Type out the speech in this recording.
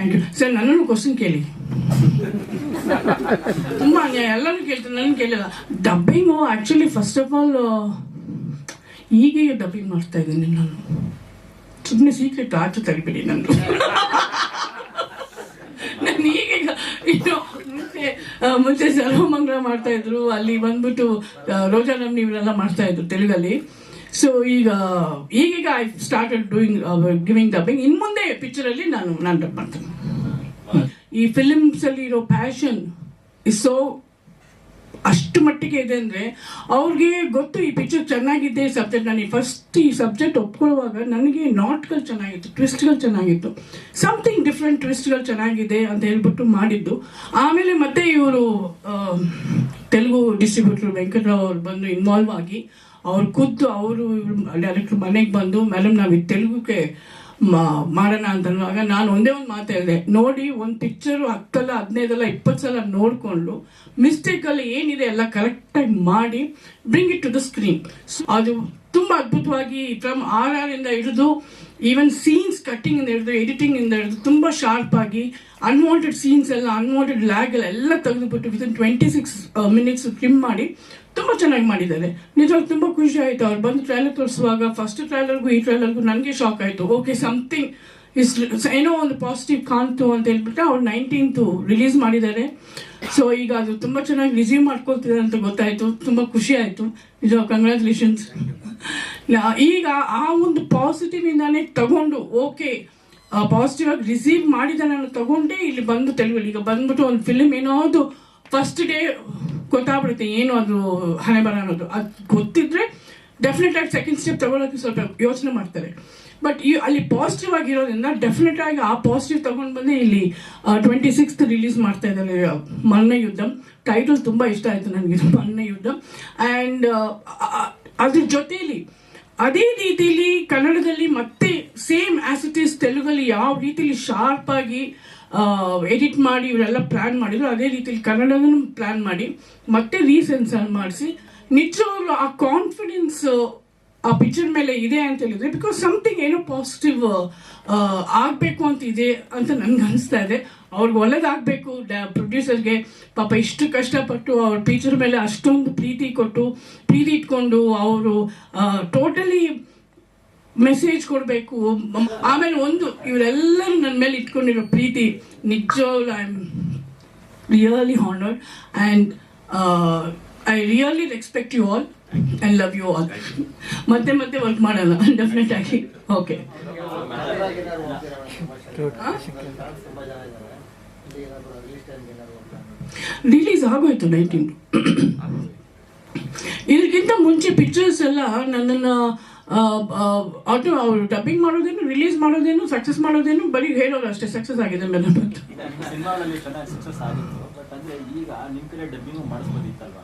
Thank you sir ನನ್ನನ್ನು question ಕೇಳಿ. ತುಂಬ ಎಲ್ಲರೂ ಕೇಳ್ತಾರೆ ನನ್ನ ಕೇಳಿಲ್ಲ. Dubbing actually first of all ಈಗೀಗ ಡಬ್ಬಿಂಗ್ ಮಾಡ್ತಾ ಇದ್ದೀನಿ ನಾನು. ಸುಮ್ಮನೆ ಸೀಕ್ರೆಟ್ ಆಚೆ ತೆಗಿಬಿಡಿ ನಂದು ನಾನು ಈಗೀಗ ಇನ್ನು ಮುಂಚೆ ಮುಂಚೆ ಸರ್ವಮಂಗಳ ಮಾಡ್ತಾ ಇದ್ರು. ಅಲ್ಲಿ ಬಂದ್ಬಿಟ್ಟು ರೋಜಾ ನಮ್ಮ ಇವರೆಲ್ಲ ಮಾಡ್ತಾ ಇದ್ರು ತೆಲುಗಲ್ಲಿ. ಸೊ ಈಗ ಈಗೀಗ I started doing giving dubbing in ಮುಂದೆ ಪಿಕ್ಚರಲ್ಲಿ ನಾನು ನಾನು ಡಬ್ ಮಾಡ್ತೀನಿ. ಈ ಫಿಲಿಮ್ಸ್ ಅಲ್ಲಿ ಇರೋ ಪ್ಯಾಷನ್ ಇಸ್ ಸೋ ಅಷ್ಟು ಮಟ್ಟಿಗೆ ಇದೆ ಅಂದ್ರೆ ಅವ್ರಿಗೆ ಗೊತ್ತು ಈ ಪಿಕ್ಚರ್ ಚೆನ್ನಾಗಿದೆ ಸಬ್ಜೆಕ್ಟ್ ನಾನು ಫಸ್ಟ್ ಈ ಸಬ್ಜೆಕ್ಟ್ ಒಪ್ಕೊಳ್ಳುವಾಗ ನನಗೆ ನಾಟ್ಗಳು ಚೆನ್ನಾಗಿತ್ತು ಟ್ವಿಸ್ಟ್ಗಳು ಚೆನ್ನಾಗಿತ್ತು. ಸಮಥಿಂಗ್ ಡಿಫ್ರೆಂಟ್ ಟ್ವಿಸ್ಟ್ಗಳು ಚೆನ್ನಾಗಿದೆ ಅಂತ ಹೇಳ್ಬಿಟ್ಟು ಮಾಡಿದ್ದು. ಆಮೇಲೆ ಮತ್ತೆ ಇವರು ತೆಲುಗು ಡಿಸ್ಟ್ರಿಬ್ಯೂಟರ್ ವೆಂಕಟರಾವ್ ಅವ್ರು ಬಂದು ಇನ್ವಾಲ್ವ್ ಆಗಿ ಅವ್ರು ಖುದ್ದು ಅವರು ಡೈರೆಕ್ಟ್ರ್ ಮನೆಗೆ ಬಂದು ಮೇಡಮ್ ನಾವು ಈ ತೆಲುಗುಗೆ ಮಾಡೋಣ ಅಂತ ಅನ್ನುವಾಗ ನಾನು ಒಂದೇ ಒಂದು ಮಾತು ಹೇಳಿದೆ. ನೋಡಿ, ಒಂದು ಪಿಕ್ಚರು ಹತ್ತಲ್ಲ, ಹದಿನೈದಲ್ಲ, ಇಪ್ಪತ್ತು ಸಲ ನೋಡಿಕೊಂಡು ಮಿಸ್ಟೇಕಲ್ಲಿ ಏನಿದೆ ಎಲ್ಲ ಕರೆಕ್ಟಾಗಿ ಮಾಡಿ bring it to the screen ಅದು ತುಂಬ ಅದ್ಭುತವಾಗಿ ಫ್ರಮ್ ಆರ್ ಆರ್ ಇಂದ ಹಿಡಿದು ಈವನ್ ಸೀನ್ಸ್ ಕಟ್ಟಿಂಗ್ ಇಂದ ಹಿಡಿದು ಎಡಿಟಿಂಗ್ ಇಂದ ಹಿಡಿದು ತುಂಬ ಶಾರ್ಪ್ ಆಗಿ ಅನ್ವಾಂಟೆಡ್ ಸೀನ್ಸ್ ಎಲ್ಲ ಅನ್ವಾಂಟೆಡ್ ಲ್ಯಾಗ್ ಎಲ್ಲ ತೆಗೆದುಬಿಟ್ಟು within twenty six minutes trim ಮಾಡಿ ತುಂಬ ಚೆನ್ನಾಗಿ ಮಾಡಿದ್ದಾರೆ. ನಿಜವಾಗಿ ತುಂಬ ಖುಷಿ ಆಯಿತು. ಅವ್ರು ಬಂದು ಟ್ರೈಲರ್ ತೋರಿಸುವಾಗ ಫಸ್ಟ್ ಟ್ರೈಲರ್ಗೂ ಈ ಟ್ರೈಲರ್ಗೂ ನನಗೆ ಶಾಕ್ ಆಯಿತು. ಓಕೆ ಸಮಥಿಂಗ್ ಇಸ್ ಏನೋ ಒಂದು ಪಾಸಿಟಿವ್ ಕಾಣ್ತು ಅಂತ ಹೇಳ್ಬಿಟ್ಟು ಅವ್ರು ನೈನ್ಟೀನ್ತು ರಿಲೀಸ್ ಮಾಡಿದ್ದಾರೆ. ಸೊ ಈಗ ಅದು ತುಂಬ ಚೆನ್ನಾಗಿ ರಿಸೀವ್ ಮಾಡ್ಕೊಳ್ತಿದ್ದಾರೆ ಅಂತ ಗೊತ್ತಾಯಿತು. ತುಂಬ ಖುಷಿ ಆಯಿತು. ನಿಜ ಕಂಗ್ರ್ಯಾಚುಲೇಷನ್ಸ್ ಈಗ ಆ ಒಂದು ಪಾಸಿಟಿವ್ ಇಂದಾನೆ ತಗೊಂಡು ಓಕೆ ಪಾಸಿಟಿವ್ ಆಗಿ ರಿಸೀವ್ ಮಾಡಿದ ನಾನು ತಗೊಂಡೆ ಇಲ್ಲಿ ಬಂದು ತೆಲುಗು, ಈಗ ಬಂದ್ಬಿಟ್ಟು ಒಂದು ಫಿಲ್ಮ್ ಏನಾದ್ರು ಫಸ್ಟ್ ಡೇ ಗೊತ್ತಾಗ್ಬಿಡುತ್ತೆ ಏನು ಅದು ಹಣೆ ಬರ ಅನ್ನೋದು ಅದು ಗೊತ್ತಿದ್ರೆ ಡೆಫಿನೆಟ್ ಆಗಿ ಸೆಕೆಂಡ್ ಸ್ಟೆಪ್ ತಗೊಳ್ಳೋಕೆ ಸ್ವಲ್ಪ ಯೋಚನೆ ಮಾಡ್ತಾರೆ. ಬಟ್ ಈ ಅಲ್ಲಿ ಪಾಸಿಟಿವ್ ಆಗಿರೋದ್ರಿಂದ ಡೆಫಿನೆಟ್ ಆಗಿ ಆ ಪಾಸಿಟಿವ್ ತಗೊಂಡು ಬಂದು ಇಲ್ಲಿ ಟ್ವೆಂಟಿ ಸಿಕ್ಸ್ತ್ ರಿಲೀಸ್ ಮಾಡ್ತಾ ಇದ್ದಾರೆ ಮರಣ ಯುದ್ಧ. ಟೈಟಲ್ ತುಂಬ ಇಷ್ಟ ಆಯಿತು ನನಗೆ ಮರಣ ಯುದ್ಧ. ಆ್ಯಂಡ್ ಅದ್ರ ಜೊತೆಯಲ್ಲಿ ಅದೇ ರೀತಿಲಿ ಕನ್ನಡದಲ್ಲಿ ಮತ್ತೆ ಸೇಮ್ ಈಸ್ ತೆಲುಗಲ್ಲಿ ಯಾವ ರೀತಿಲಿ ಶಾರ್ಪ್ ಆಗಿ ಎಡಿಟ್ ಮಾಡಿ, ಇವರೆಲ್ಲ ಪ್ಲಾನ್ ಮಾಡಿದ್ರು, ಅದೇ ರೀತಿಲಿ ಕನ್ನಡದನ್ನು ಪ್ಲಾನ್ ಮಾಡಿ, ಮತ್ತೆ ರೀಸೆನ್ಸರ್ ಮಾಡಿಸಿ, ನಿಜವಾಗ್ಲೂ ಆ ಕಾನ್ಫಿಡೆನ್ಸ್ ಆ ಪಿಕ್ಚರ್ ಮೇಲೆ ಇದೆ ಅಂತ ಹೇಳಿದ್ರೆ ಬಿಕಾಸ್ ಸಮಥಿಂಗ್ ಏನೋ ಪಾಸಿಟಿವ್ ಆಗಬೇಕು ಅಂತ ಇದೆ ಅಂತ ನನ್ಗೆ ಅನಿಸ್ತಾ ಇದೆ. ಅವ್ರಿಗೆ ಒಳ್ಳೇದಾಗಬೇಕು ಪ್ರೊಡ್ಯೂಸರ್ಗೆ ಪಾಪ ಇಷ್ಟು ಕಷ್ಟಪಟ್ಟು ಅವ್ರ ಪಿಕ್ಚರ್ ಮೇಲೆ ಅಷ್ಟೊಂದು ಪ್ರೀತಿ ಕೊಟ್ಟು, ಪ್ರೀತಿ ಇಟ್ಕೊಂಡು ಅವರು ಟೋಟಲಿ ಮೆಸೇಜ್ ಕೊಡಬೇಕು. ಆಮೇಲೆ ಒಂದು, ಇವರೆಲ್ಲರೂ ನನ್ನ ಮೇಲೆ ಇಟ್ಕೊಂಡಿರೋ ಪ್ರೀತಿ ನಿಜ I am really honoured and I really respect you all and love you all ಮತ್ತೆ ಮತ್ತೆ ವರ್ಕ್ ಮಾಡಲ್ಲ ಡೆಫಿನೆಟ್ ಆಗಿ ಓಕೆ ರಿಲೀಸ್ ಆಗೋಯ್ತು ನೈನ್ಟೀನ್ ಇದಕ್ಕಿಂತ ಮುಂಚೆ ಪಿಕ್ಚರ್ಸ್ ಎಲ್ಲ ನನ್ನನ್ನು ಆಟೋ ಅವರು ಡಬ್ಬಿಂಗ್ ಮಾಡೋದೇನು ರಿಲೀಸ್ ಮಾಡೋದೇನು ಸಕ್ಸಸ್ ಮಾಡೋದೇನು, ಬರೀ ಹೇಳೋರು ಅಷ್ಟೇ ಸಕ್ಸಸ್ ಆಗಿದೆ ಮೇಲೆ ಮಾಡಿಸ್ಬೋದಿತ್ತಲ್ವಾ?